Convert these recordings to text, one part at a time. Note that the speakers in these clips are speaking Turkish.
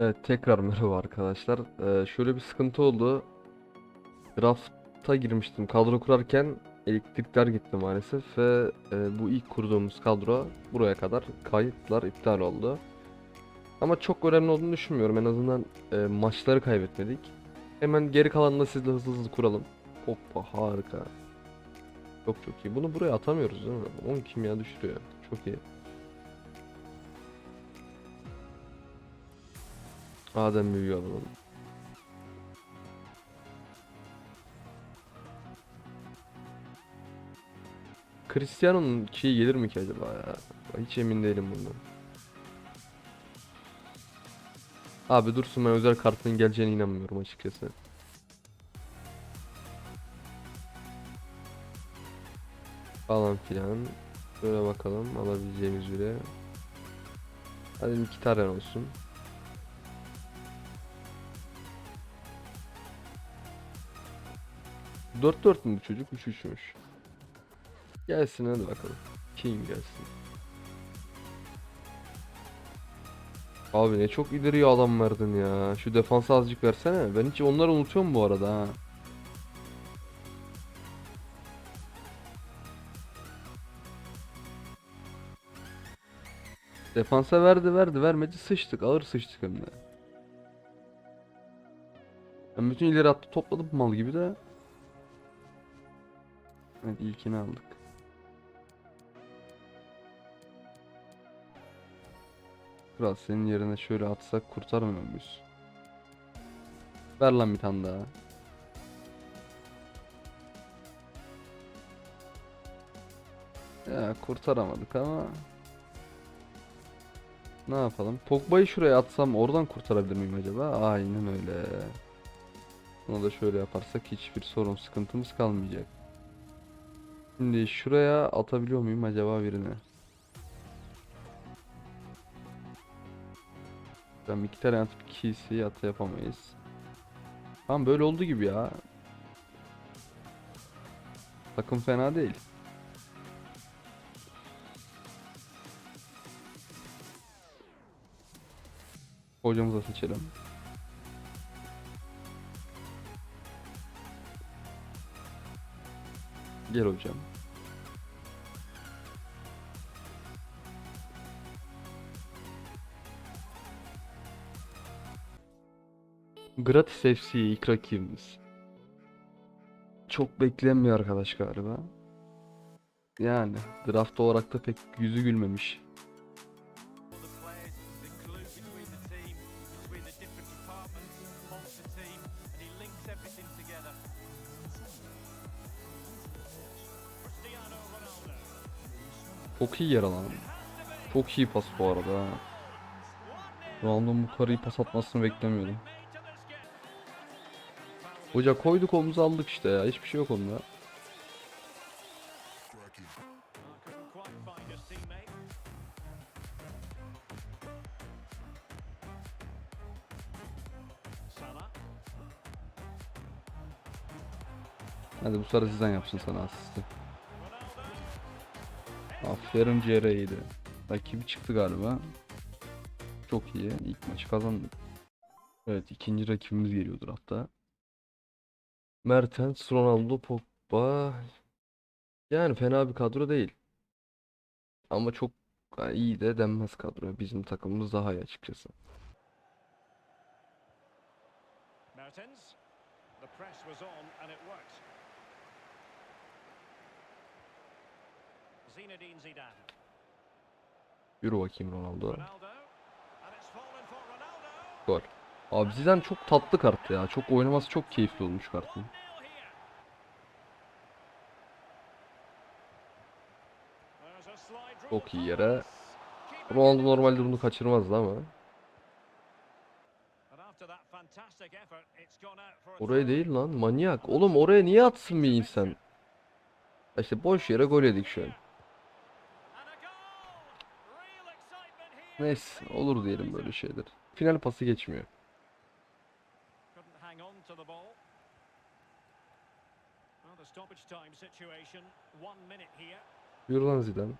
Evet tekrar merhaba arkadaşlar. Ee, şöyle bir sıkıntı oldu. Draft'a girmiştim kadro kurarken elektrikler gitti maalesef ve e, bu ilk kurduğumuz kadro buraya kadar kayıtlar iptal oldu. Ama çok önemli olduğunu düşünmüyorum. En azından e, maçları kaybetmedik. Hemen geri kalanını sizle hızlı hızlı kuralım. Hoppa harika. Çok çok iyi. Bunu buraya atamıyoruz değil mi? 10 kimya düşürüyor. Çok iyi. Adem büyüğü alalım. Cristiano'nun şeyi gelir mi ki acaba ya? Hiç emin değilim bundan. Abi dursun ben özel kartının geleceğine inanmıyorum açıkçası. Falan filan. Böyle bakalım alabileceğimiz bile. Hadi iki tane olsun. Dört dört mü bu çocuk? Üç üçmüş. Gelsin hadi bakalım. King gelsin. Abi ne çok ileriye adam verdin ya. Şu defansı azıcık versene. Ben hiç onları unutuyorum bu arada ha. Defansa verdi verdi vermedi sıçtık ağır sıçtık hem de. Ben bütün ileri attı topladım mal gibi de. Evet ilkini aldık. Kral senin yerine şöyle atsak kurtarmıyor muyuz? Ver lan bir tane daha. Ya kurtaramadık ama ne yapalım? Pogba'yı şuraya atsam oradan kurtarabilir miyim acaba? Aynen öyle. Bunu da şöyle yaparsak hiçbir sorun sıkıntımız kalmayacak. Şimdi şuraya atabiliyor muyum acaba birini? Ben iki tane atıp ikisi atı yapamayız. Tamam böyle oldu gibi ya. Takım fena değil. Hocamıza seçelim. Gel hocam. Gratis FC ilk rakibimiz. Çok bekleyen bir arkadaş galiba. Yani draft olarak da pek yüzü gülmemiş. Çok iyi yer alan. Çok iyi pas bu arada. ha. Ronaldo'nun bu karıyı pas atmasını beklemiyordum. Hoca koyduk omuza aldık işte ya. Hiçbir şey yok onda. Hadi bu sefer sizden yapsın sana asisti. Aferin CR'ydi. Rakibi çıktı galiba. Çok iyi. İlk maçı kazandık. Evet ikinci rakibimiz geliyordur hatta. Mertens, Ronaldo, Pogba. Yani fena bir kadro değil. Ama çok iyi de denmez kadro. Bizim takımımız daha iyi açıkçası. Mertens. The press was on and it worked. Zinedine Zidane. Yürü bakayım Ronaldo. Gol. Abi Zidane çok tatlı kart ya. Çok oynaması çok keyifli olmuş kartın. 1-0 here. There's a slide rule Çok iyi yere. Ronaldo normalde bunu kaçırmazdı ama. Oraya değil lan manyak. Oğlum oraya niye atsın bir insan? İşte boş yere gol yedik şu an. Neyse olur diyelim böyle şeyler. Final pası geçmiyor. Yürü lan Zidane.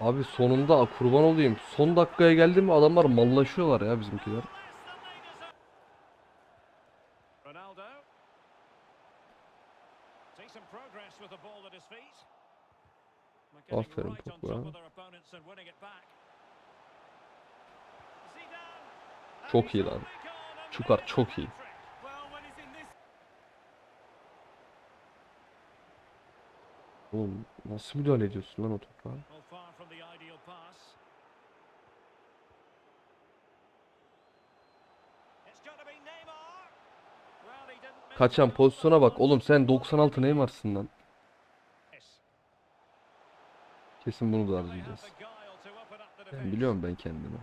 Abi sonunda kurban olayım. Son dakikaya geldi mi adamlar mallaşıyorlar ya bizimkiler. Back. Zidane. Çok iyi lan. Çukar çok iyi. Oğlum nasıl müdahale ediyorsun lan o topa? Kaçan pozisyona bak. Oğlum sen 96 Neymar'sın lan. Kesin bunu da Ben defence. biliyorum ben kendimi.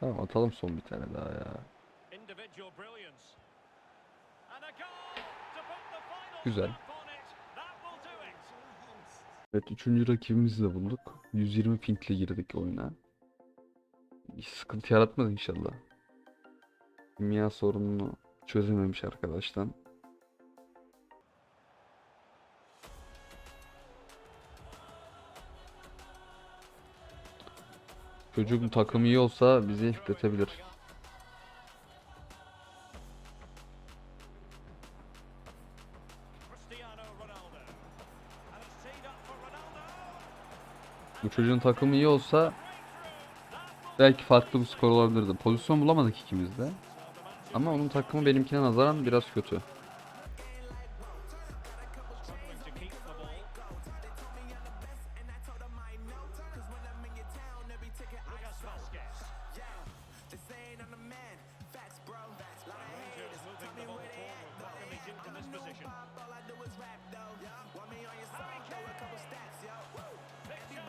Tamam atalım son bir tane daha ya. Güzel. Evet üçüncü rakibimizi de bulduk. 120 pintle girdik oyuna. Hiç sıkıntı yaratmadı inşallah. Kimya sorununu çözememiş arkadaştan. Çocuğun takımı iyi olsa bizi Ronaldo. Bu çocuğun takımı iyi olsa belki farklı bir skor olabilirdi. Pozisyon bulamadık ikimiz de. Ama onun takımı benimkine nazaran biraz kötü.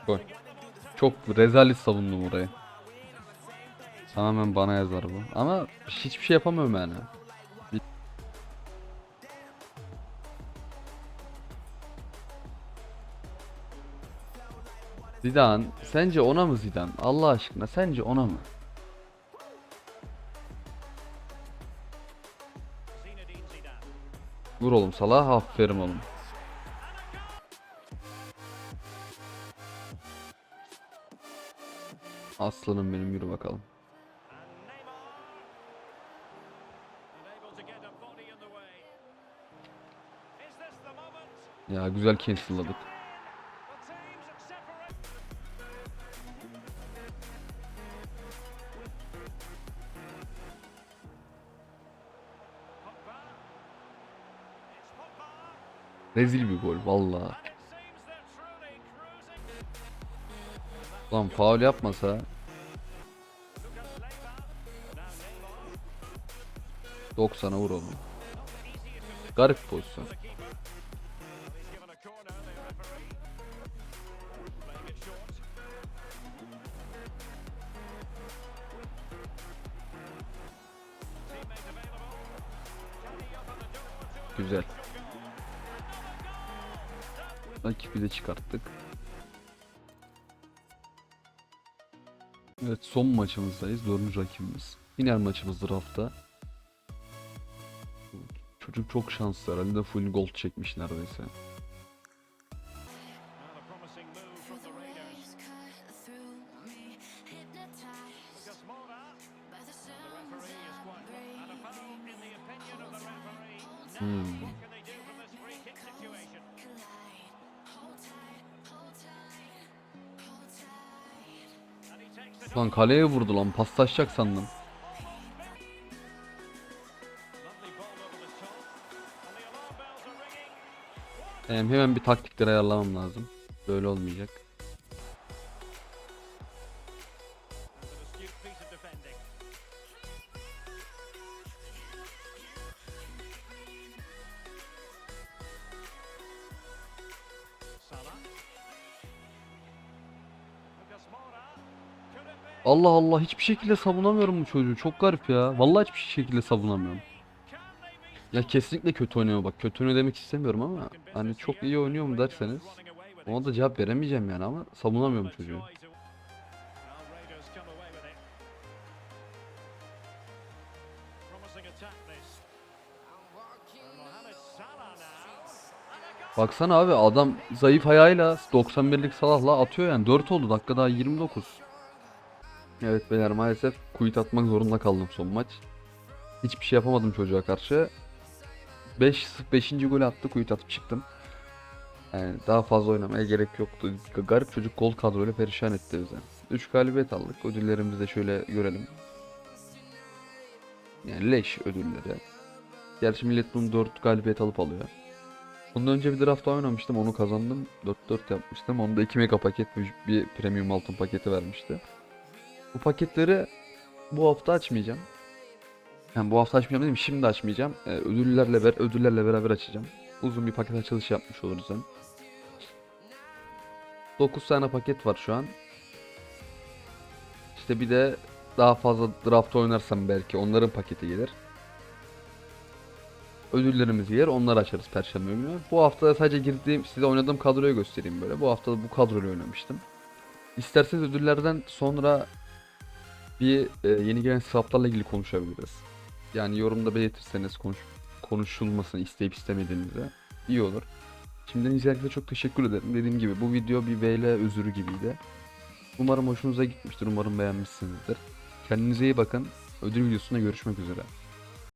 Gol. Çok rezalet savundum orayı. Tamamen bana yazar bu. Ama hiçbir şey yapamıyorum yani. Zidane, sence ona mı Zidane? Allah aşkına sence ona mı? Vur oğlum Salah, aferin oğlum. Aslanım benim yürü bakalım. Ya güzel cancel'ladık. Rezil bir gol valla. Lan faul yapmasa 90'a vur oğlum. Garip pozisyon. Güzel. Rakibi de çıkarttık. Evet son maçımızdayız. Dördüncü rakibimiz. Final maçımızdır hafta. Çocuk çok şanslı herhalde full gold çekmiş neredeyse. Now a promising move from the Raiders. Hemen bir taktikler ayarlamam lazım. Böyle olmayacak. Allah Allah hiçbir şekilde savunamıyorum bu çocuğu. Çok garip ya. Vallahi hiçbir şekilde savunamıyorum. Ya kesinlikle kötü oynuyor bak. Kötü oynuyor demek istemiyorum ama hani çok iyi oynuyor mu derseniz ona da cevap veremeyeceğim yani ama savunamıyorum çocuğu. Baksana abi adam zayıf ayağıyla 91'lik Salah'la atıyor yani 4 oldu dakika daha 29. Evet beyler maalesef quit atmak zorunda kaldım son maç. Hiçbir şey yapamadım çocuğa karşı. 5 5. golü attı quit atıp çıktım. Yani daha fazla oynamaya gerek yoktu. Garip çocuk gol kadroyla perişan etti bize. 3 galibiyet aldık. Ödüllerimizi de şöyle görelim. Yani leş ödülleri. Gerçi millet bunu 4 galibiyet alıp alıyor. Bundan önce bir draft oynamıştım. Onu kazandım. 4-4 yapmıştım. Onda 2 mega paket bir premium altın paketi vermişti. Bu paketleri bu hafta açmayacağım. Yani bu hafta açmayacağım dedim. Şimdi açmayacağım. Ee, ödüllerle ber ödüllerle beraber açacağım. Uzun bir paket açılışı yapmış oluruz hem. 9 tane paket var şu an. İşte bir de daha fazla draft oynarsam belki onların paketi gelir. Ödüllerimiz yer onları açarız perşembe günü. Bu hafta sadece girdiğim size oynadığım kadroyu göstereyim böyle. Bu hafta bu kadroyla oynamıştım. İsterseniz ödüllerden sonra bir e, yeni gelen swaplarla ilgili konuşabiliriz. Yani yorumda belirtirseniz konuş, konuşulmasını isteyip istemediğinizi iyi olur. Şimdiden izlediğiniz çok teşekkür ederim. Dediğim gibi bu video bir VL özürü gibiydi. Umarım hoşunuza gitmiştir. Umarım beğenmişsinizdir. Kendinize iyi bakın. Ödül videosunda görüşmek üzere.